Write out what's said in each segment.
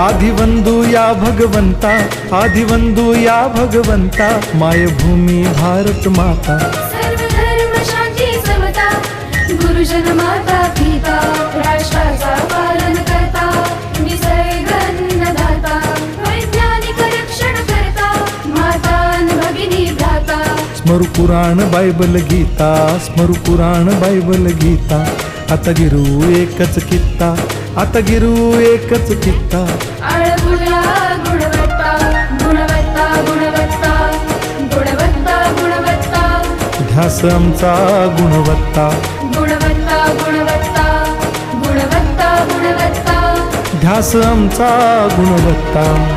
भगवंता आदिवंदू या भगवंता मायभूमी भारत माता। सर्व धर्म शांती समता गुरुजन माता पिता राष्ट्राचा पालन करता निसर्ग अन्नदाता वैज्ञानिक रक्षण करता माता अन भगिनी भ्राता। स्मरु पुराण बायबल गीता स्मरु पुराण बायबल गीता। आता गिरू एकच कित्ता आता गिरू एकच कित्ता। ध्यास आमचा गुणवत्ता. गुणवत्ता गुणवत्ता गुणवत्ता गुणवत्ता. ध्यास आमचा गुणवत्ता.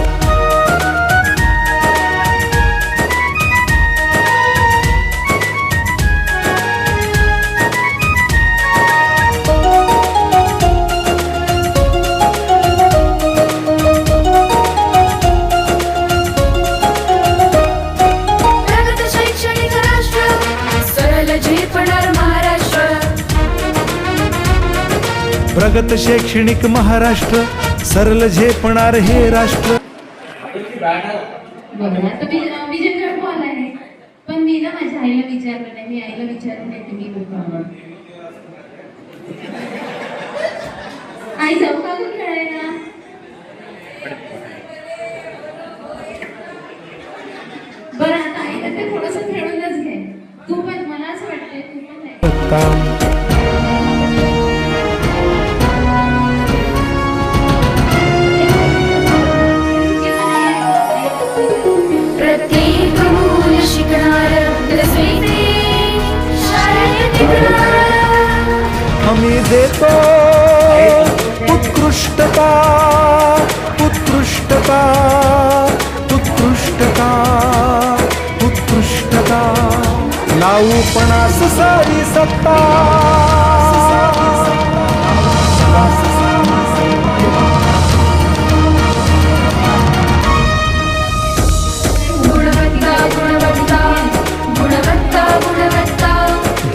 प्रगत शैक्षणिक महाराष्ट्र सरल झेपणार हे राष्ट्र. पण मी ना माझ्या आईला विचारलं नाही. मी आईला विचारून येते मी लोक आई जाऊ का खेळायला? बरं आता आईला ते थोडस खेळूनच घे. तू पण मला असं वाटतंय तू पण नाही. उत्कृष्टता उत्कृष्टता उत्कृष्टता. नाऊपणास सारी सत्ता.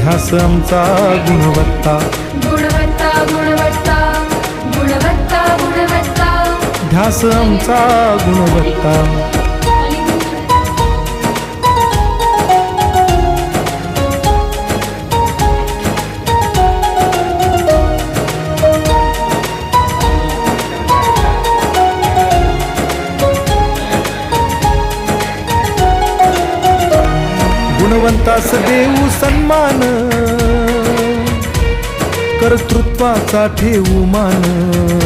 ध्यास आमचा गुणवत्ता. ध्यास आमचा गुणवत्ता. गुणवंतास देऊ सन्मान. कर्तृत्वाचा ठेवू मान.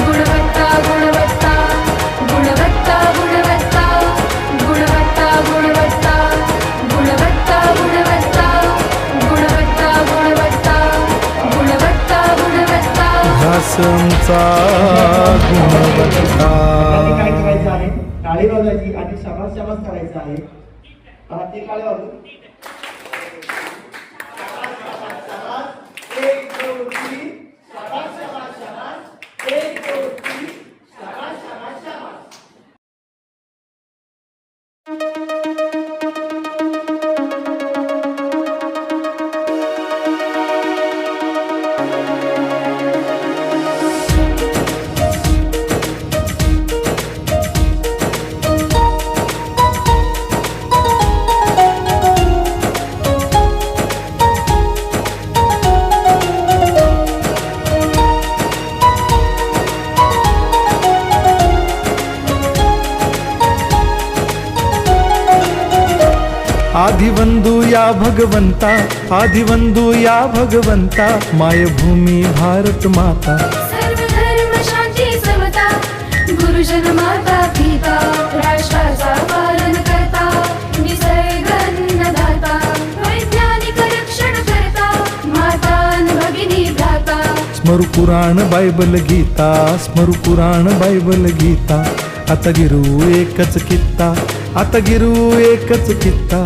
ध्यास आमचा काय करायचं आहे? टाळी वाजायची आणि शबास शबास करायचं आहे. हा, ते या भगवंता आदिवंदू या भगवंता मायभूमी भारत माता। सर्व धर्म शांती समता गुरुजन माता पिता राष्ट्राचा पालन करता निसर्ग अन्नदाता वैज्ञानिक रक्षण करता माता न भगिनी भ्राता। स्मरु पुराण बायबल गीता स्मरु पुराण बायबल गीता। आता गिरू एकच कित्ता आता गिरू एकच कित्ता।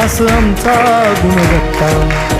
ध्यास आमचा गुणवत्ता.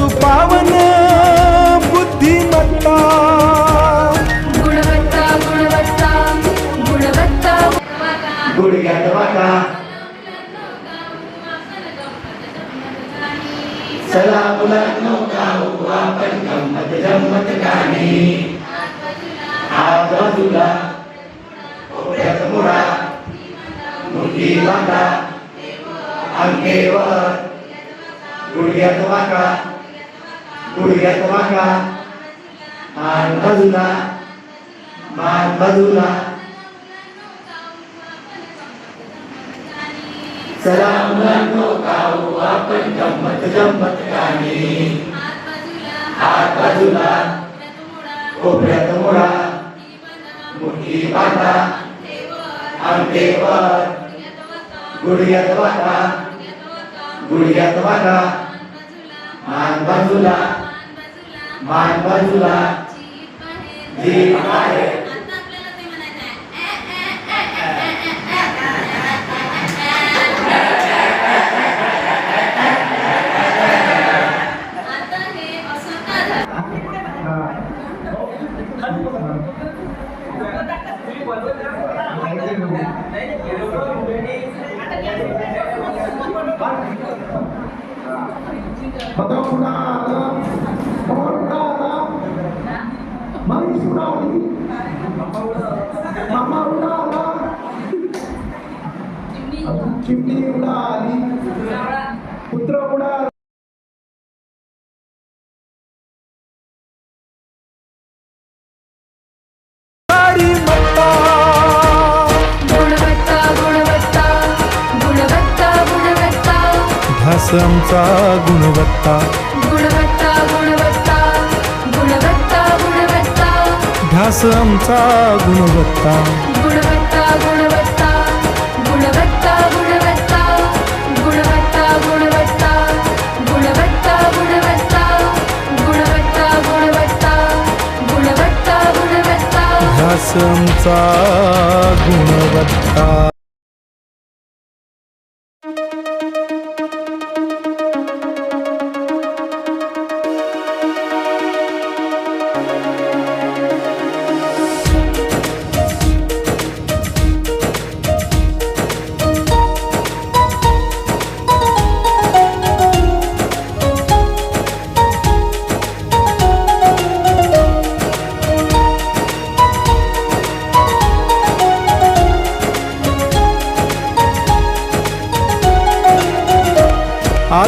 Maka Kuriyat Maka Man Badula Man Salam Selamanu kau apa jambat jambat kami? Hat Badula Kubrat Mura Muki Bata Amdewa Guriyat Maka Guriyat Maka मान बाजूला. मान बाजूला. जीभ बाहेर ততক্ষণ आमचा गुणवत्ता. गुणवत्ता गुणवत्ता गुणवत्ता गुणवत्ता. ध्यास आमचा गुणवत्ता. गुणवत्ता गुणवत्ता गुणवत्ता गुणवत्ता. गुणवत्ता गुणवत्ता गुणवत्ता गुणवत्ता. गुणवत्ता गुणवत्ता गुणवत्ता गुणवत्ता. ध्यास आमचा गुणवत्ता.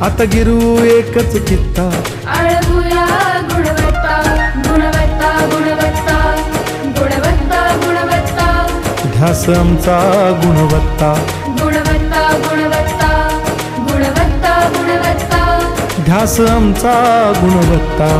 आता गिरू एकच कित्ता. आळपुया गुणवत्ता गुणवत्ता गुणवत्ता गुणवत्ता गुणवत्ता. ध्यास आमचा गुणवत्ता. गुणवत्ता गुणवत्ता गुणवत्ता गुणवत्ता. ध्यास आमचा गुणवत्ता.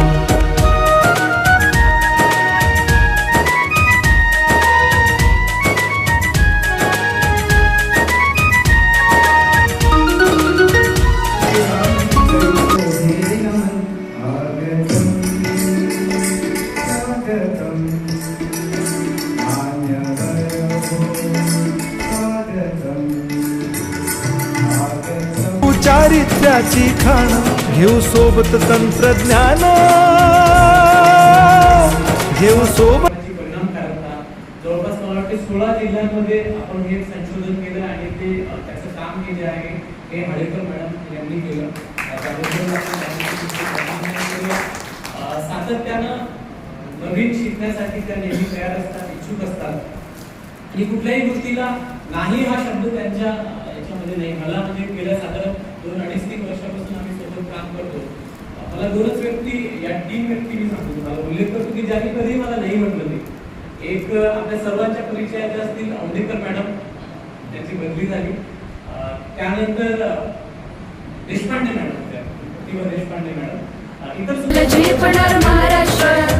चारित्र्याची खाण घेऊ सोबत तंत्रज्ञान. घेऊ सोबत जवळपास मला वाटते सोळा जिल्ह्यांमध्ये आपण हे संशोधन केलं आणि ते त्याचं काम केले आहे. हे हळेकर मॅडम यांनी केलं. सातत्यानं नवीन शिकण्यासाठी त्या नेहमी तयार असतात इच्छुक असतात. आणि कुठल्याही गोष्टीला नाही हा शब्द त्यांच्या याच्यामध्ये नाही. मला म्हणजे गेल्या साधारण दोन अडीच तीन वर्षापासून आम्ही सोबत काम करतो. मला दोनच व्यक्ती या तीन व्यक्ती मी सांगतो. तुम्हाला उल्लेख करतो की ज्यांनी कधी मला नाही म्हटलं नाही एक आपल्या सर्वांच्या परिचयाच्या असतील औंधेकर मॅडम त्यांची बदली झाली. त्यानंतर देशपांडे मॅडम त्या प्रतिभा देशपांडे मॅडम. इतर सुद्धा- महाराष्ट्र.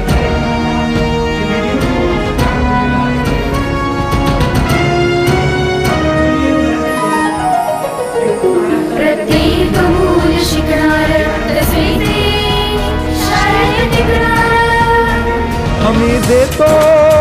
নিজে তো।